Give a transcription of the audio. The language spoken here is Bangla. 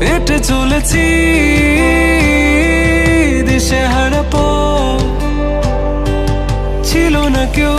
এটে চলেছি দেশে হারাপ। ছিল না কেউ